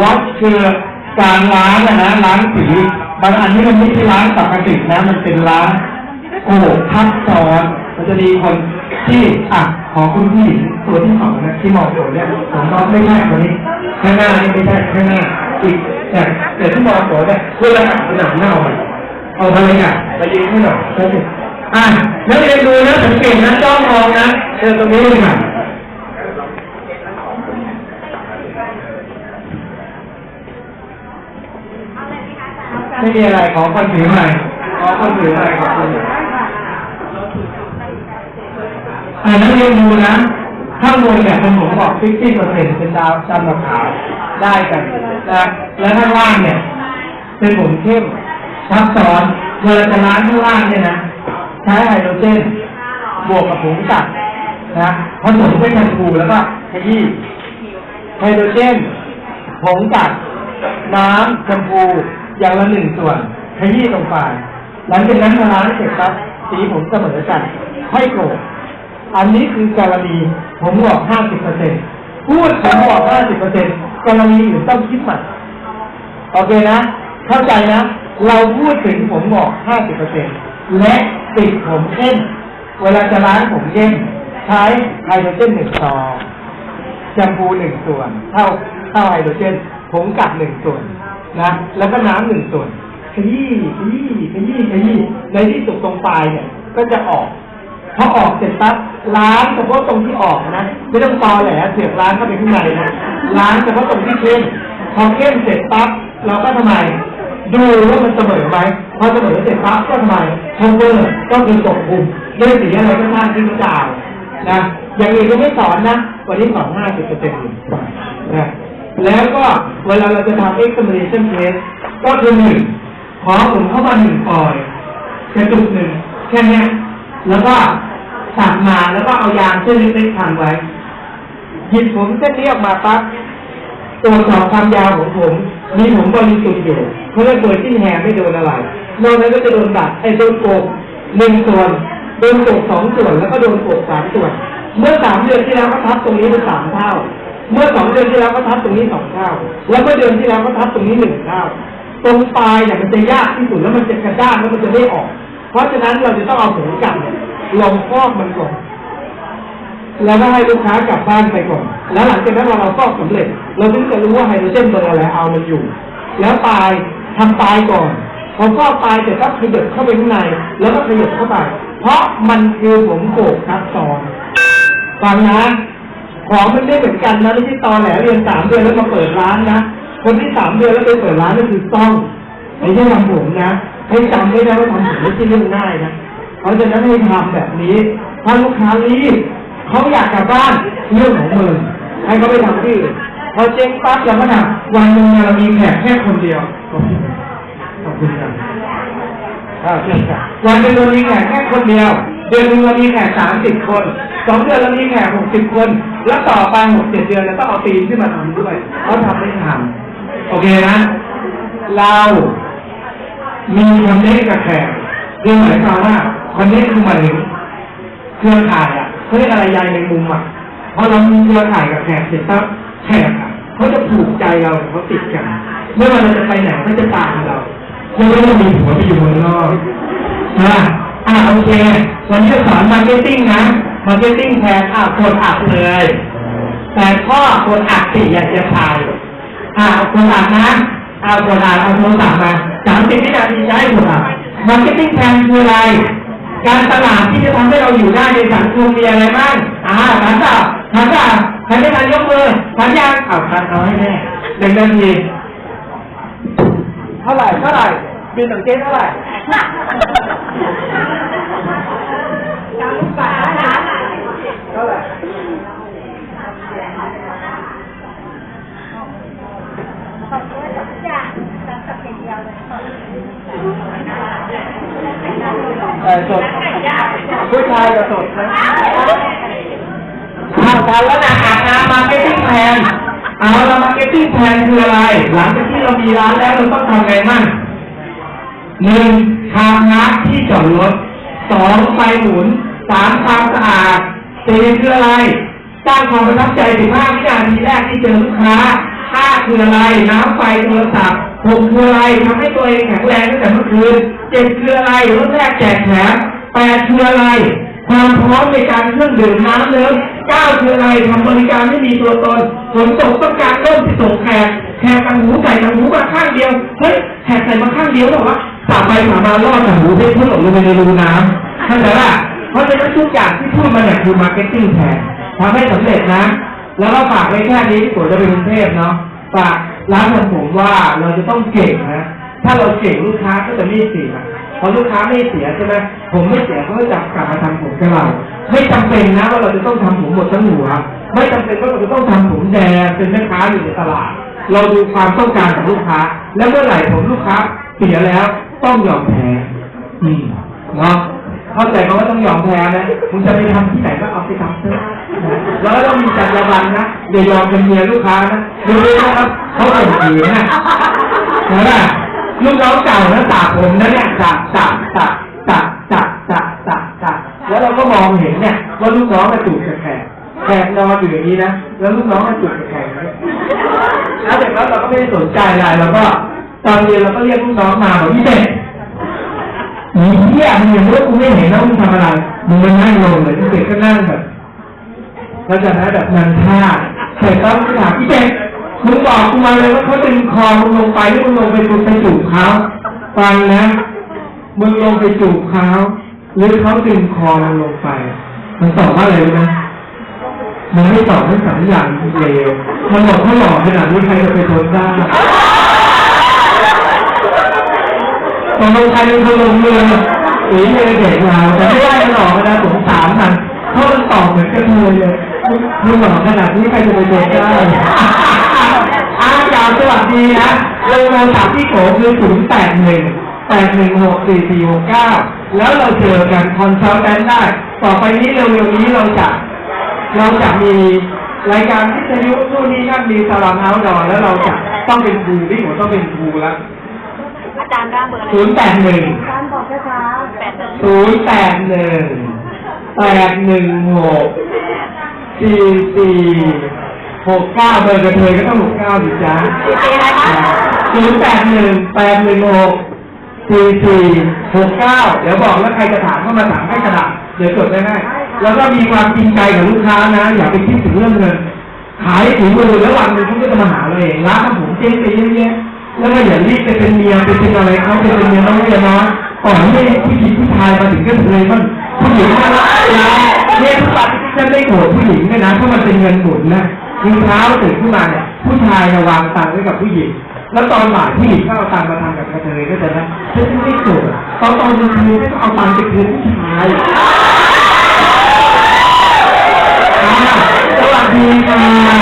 วัดคือการล้างอะนะล้างสีบางอันนี้มันไม่ใช่ล้างปกตินะ มันเป็นล้างโอ้ทับซ้อนมันจะมีคนที่อะขอคุณผู้หญิงตัวที่สองนะที่มองโดดเนี่ยผมมองไม่ใช่คนนี้ข้างหน้านี่ไม่ใช่ข้างหน้าอีกแต่แต่ที่มองโดดเนี่ยเวลาหนังเน่าอะเอาไปเลยอะไปยิงให้หน่อยใช่ไหมอะนักเรียนดูนะสังเกตนะจ้องมองนะเออตรงนี้เลยค่ะ ไม่มีอะไรขอคนถือใหม่ขอคนถือใหม่ขอบคุณอ่านักเรียนดูนะ ข้างบนเนี่ยเป็นผมบอก50เปอร์เซ็นต์เป็นดาวจำกับขาวได้กันนะแล้วข้างล่างเนี่ย เป็นผมเข้มซับซ้อนเวลาจะล้างข้างล่างเนี่ยนะใช้ไฮโดรเจน บวกกับผงกัดนะผสมด้วยแชมพูแล้วก็ขยี้ไฮโดรเจนผงกัดน้ำแชมพู อย่างละหนึ่งส่วนขยี้ตรงปลายหลังจากนั้นพอล้างเสร็จปั๊บสีผมเสมอกันให้โกรธอันนี้คือการณีผมบอกห้าสิบเปอร์เซ็นพูดผมบอกห้าสิบเปอร์เซ็นการณีอื่นต้องคิดใหม่โอเคนะ เข้าใจนะ เราพูดถึงผมบอกห้าสิบเปอร์เซ็นและติดผมเข้มเวลาจะล้างผมเข้มใช้ไฮโดรเจนหนึ่งซองแชมพูหนึ่งส่วน เท่าเท่าไฮโดรเจนผงกัดหนึ่งส่วน นะ แล้วก็น้ำหนึ่งส่วนขยี้ขยี้ขยี้ขยี้ในที่สุดตรงปลายเนี่ย ก็จะออกพอออกเสร็จปั๊บล้างเฉพาะตรงที่ออกนะไม่ต้องตอแหลเสียบล้างเข้าไปข้างในนะล้างเฉพาะตรงที่เข้มพอเข้มเสร็จปั๊บเราก็ทำไม ดูว่ามันเสมอไหมพอเสมอเสร็จปั๊บก็ทำไมโชเวอร์ก็คือตกคุมด้วยสีอะไรก็ช่างที่กระจายนะอย่างอื่นก็ไม่สอนนะวันนี้สอนห้าสิบเปอร์เซ็นต์นะ แล้วก็เวลาเราจะทำ examination test ก็คือหนึ่งขอผมเข้ามาหนึ่งปอยกระจุกหนึ่งแค่นี้แล้วก็ตัดมาแล้วก็เอายางเส้นเล็กๆพันไว้ หยิบผมเส้นนี้ออกมาปั๊บตรวจสอบความยาวของผม มีผมบริสุทธิ์อยู่เพราะว่าโดยที่แฮไม่โดนอะไรนอกนั้นก็จะโดนบัดไอ้โดนโกกหนึ่งส่วน โดนโกกสองส่วนแล้วก็โดนโกกสามส่วน เมื่อสามเดือนที่แล้วก็ทับตรงนี้เป็นสามเท่า เมื่อสองเดือนที่แล้วก็ทับตรงนี้สองเท่าแล้วเมื่อเดือนที่แล้วก็ทับตรงนี้หนึ่งเท่าตรงปลายเนี่ยมันจะยากที่สุดแล้วมันจะกระด้างแล้วมันจะไม่ออก เพราะฉะนั้นเราจะต้องเอาหัวกลับเนี่ยลงฟอกมันก่อนแล้วก็ให้ลูกค้ากลับบ้านไปก่อน แล้วหลังจากนั้นเราเราฟอกสำเร็จ เราถึงจะรู้ว่าไฮโดรเจนเบอร์อะไรเอามันอยู่ แล้วปลายทำปลายก่อน พอฟอกปลายเสร็จก็ขยับเข้าไปข้างใน แล้วก็ขยับเข้าไป เพราะมันคือผมโกกซับซ้อนฟังนะ ของมันไม่เหมือนกันนะไม่ใช่ตอนแหลเรียนสามเดือนแล้วมาเปิดร้านนะคนที่สามเดือนแล้วไปเปิดร้านนั่นคือต้องไม่ใช่ทำผมนะให้จำไม่ได้ว่าทำผมไม่ใช่เรื่องง่ายนะเพราะฉะนั้นให้ทำแบบนี้ถ้าลูกค้ารีบเขาอยากกลับบ้านเรื่องของมึงให้เขาไปทำที่อื่นพอเจ๊งปั๊บเราก็ทำวันหนึ่งเรามีแขกแค่คนเดียวขอบคุณขอบคุณครับอ่าเชิญครับวันหนึ่งเรามีแขกแค่คนเดียว เดือนนึงเรามีแขกสามสิบคนสองเดือนเรามีแขกหกสิบคน แล้วต่อไปหกเจ็ดเดือนเราต้องเอาตีนขึ้นมาทำด้วยเขาทำไม่ทำโอเคนะ เรามีคนเนคกับแขกคือหมายความว่าคนเนคคือมายถึงเครือข่ายอะเขาเรียกอะไรใยในมุมอะพอเรามีเครือข่ายกับแขกเสร็จปั๊บแขกอะเขาจะผูกใจเราเขาติดกันไม่ว่าเราจะไปไหนเขาจะตามเรายังไม่ต้องมีผัวไปอยู่เมืองนอกนะ อ่าโอเค วันนี้จะสอนมาร์เก็ตติ้งนะ มาร์เก็ตติ้งแทนอ่าคนอัดเลย แต่ข้อคนอัดสิอยาเสียพายอ่าคนอ่านะเอาคนอ่านเอาโทรศัพท์มาสามสิบวินาทีใช้คนอ่านมาร์เก็ตติ้งแพลนคืออะไร การตลาดที่จะทำให้เราอยู่ได้ในสังคมมีอะไรบ้างอ่าถามต่อถามต่อใครได้การยกมือถามยังเอาทันเอาให้แน่หนึ่งนาทีเท่าไหร่เท่าไหร่บินสังเกตเท่าไหร่ เท่าไหร่ เออ สดผู้ชายกับสดนะอ้าวทันแล้วนะอาบน้ำมาร์เก็ตติ้งแพนเอาละมาร์เก็ตติ้งแพนคืออะไร หลังจากที่เรามีร้านแล้วเราต้องทำไงบ้างหนึ่งทางน้ำที่จอดรถสองไฟหมุนสามความสะอาดสี่คืออะไรสร้างความประทับใจ15วินาทีแรกที่เจอลูกค้าห้าคืออะไร น้ำไฟโทรศัพท์ หกคืออะไรทำให้ตัวเองแข็งแรงตั้งแต่เมื่อคืนเจ็ดคืออะไรรถแรกแจกแถมแปดคืออะไร ความพร้อมในการเครื่องดื่มน้ำเลิ้มเก้าคืออะไรทำบริการไม่มีตัวตนฝนตกต้องการเริ่มไปส่งแขกแขกตังหูใส่ตังหูมาข้างเดียวเฮ้ยแขกใส่มาข้างเดียวบอกว่าสาไปสามาลอดตังหูไปพุ่งหลงลงไปในรูน้ำเข้าใจป่ะเพราะฉะนั้นทุกอย่างที่พูดมาเนี่ยคือมาร์เก็ตติ้งแทนทำให้สำเร็จนะ แล้วก็ฝากไว้แค่นี้ที่ผมจะไปกรุงเทพเนาะฝาก ร้านของผมว่าเราจะต้องเก่งนะ ถ้าเราเก่งลูกค้าก็จะไม่เสียพอลูกค้าไม่เสียใช่ไหมผมไม่เสียเขาก็จะกลับมาทำผมกับเราไม่จำเป็นนะว่าเราจะต้องทำผมหมดทั้งหัว ไม่จำเป็นว่าเราจะต้องทำผมแดงเป็นแม่ค้าอยู่ในตลาด เราดูความต้องการของลูกค้า แล้วเมื่อไหร่ผมลูกค้าเสียแล้วต้องยอมแพ้อืมเนาะเข้าใจเขาว่าต้องยอมแพ้นะมึงจะไปทำที่ไหนก็เอาไปทำเถอะแล้วก็ต้องมีจรรยาบรรณนะอย่ายอมเป็นเมียลูกค้านะดูด้วยนะครับ เขาข่มขืนนะเห็นไหมลูกน้องเก่านะสาผมนะเนี่ยสาสาสาสาสาสาสาสาแล้วเราก็มองเห็นเนี่ยว่าลูกน้องกระจุกกับแขกแขกนอนอยู่อย่างนี้นะแล้วลูกน้องกระจุกกับแขกอย่างแล้วเสร็จแล้วเราก็ไม่ได้สนใจอะไรเราก็ตอนเย็นเราก็เรียกลูกน้องมาบอกพี่เป็ดหนีเที่ยมึงอย่างว่ากูไม่เห็นแล้วมึงทำอะไรมึงมานั่งลงเลยที่เด็กก็นั่งแบบแล้วจากนั้นแบบนันท่าเสร็จแล้วก็ถามพี่เด็ก มึงบอกกูมาเลยว่าเขาดึงคอมึงลงไปมึงลงไปจูบไปจูบเขาฟังนะ มึงลงไปจูบเขาหรือเขาดึงคอมึงลงไป มันตอบว่าอะไรรู้ไหมมันไม่ตอบให้สัญญาณเลวมันบอกเขาหล่อขนาดนี้ใครจะไปทนได้ตกลงใครเป็นคนลงเรือหรือเรือเด็กเราแต่ไม่ได้หลอกนะสงสารมันเพราะมันตอบเหมือนกันเลยเลยมึงหลอกขนาดนี้ใครจะไปโดนได้ สวัสดีนะโลโมสามที่โขคือศูนย์แปดหนึ่งแปดหนึ่งหกสี่สี่หกเก้าแล้วเราเจอกันคอนซัลแทนได้ ต่อไปนี้เร็วๆนี้เราจะเราจะมีรายการวิทยุนู่นนี่นั่นมีสลัมเฮาส์ดอนแล้วเราจะต้องเป็นครูพี่ผมต้องเป็นครูแล้วอาจารย์ร่างเบอร์อะไรศูนย์แปดหนึ่งอาจารย์บอกช้าๆแปดหนึ่งศูนย์แปดหนึ่งแปดหนึ่งหกสี่สี่ หกเก้าเบอร์กระเทยก็ต้องหกเก้าดิจ้าสี่สี่อะไรคะศูนย์แปดหนึ่งแปดหนึ่งหกสี่สี่หกเก้าเดี๋ยวบอกแล้วใครจะถามก็มาถามให้กระดาษเดี๋ยวจดได้ง่ายแล้วก็มีความจริงใจกับลูกค้านะ อย่าไปคิดถึงเรื่องเงิน ขายถุงมือแล้ววันหนึงเขาก็จะมาหาเราเองร้านของผมเจ๊งไปเยอะแยะแล้วก็อย่ารีบไปเป็นเมียไปเป็นอะไรเขาไปเป็นเมียน้องเมียน้อยก่อนให้ผู้หญิงผู้ชายมาถึงก็เลยมันผู้หญิงมาแล้วเนี่ยทุกวันฉันไม่โกรธผู้หญิงด้วยนะเพราะมันเป็นเงินหมุนนะ มีเช้าตื่นขึ้นมาเนี่ยผู้ชายจะวางตังค์ไว้กับผู้หญิง แล้วตอนบ่ายที่หญิก็เอาตังค์มาทำกับกระเทยก็จะนะฉันไม่เกิดตอนตอนกลางคืนก็เอาตังค์ไปคืนผู้ชายสวัสดีค่ะ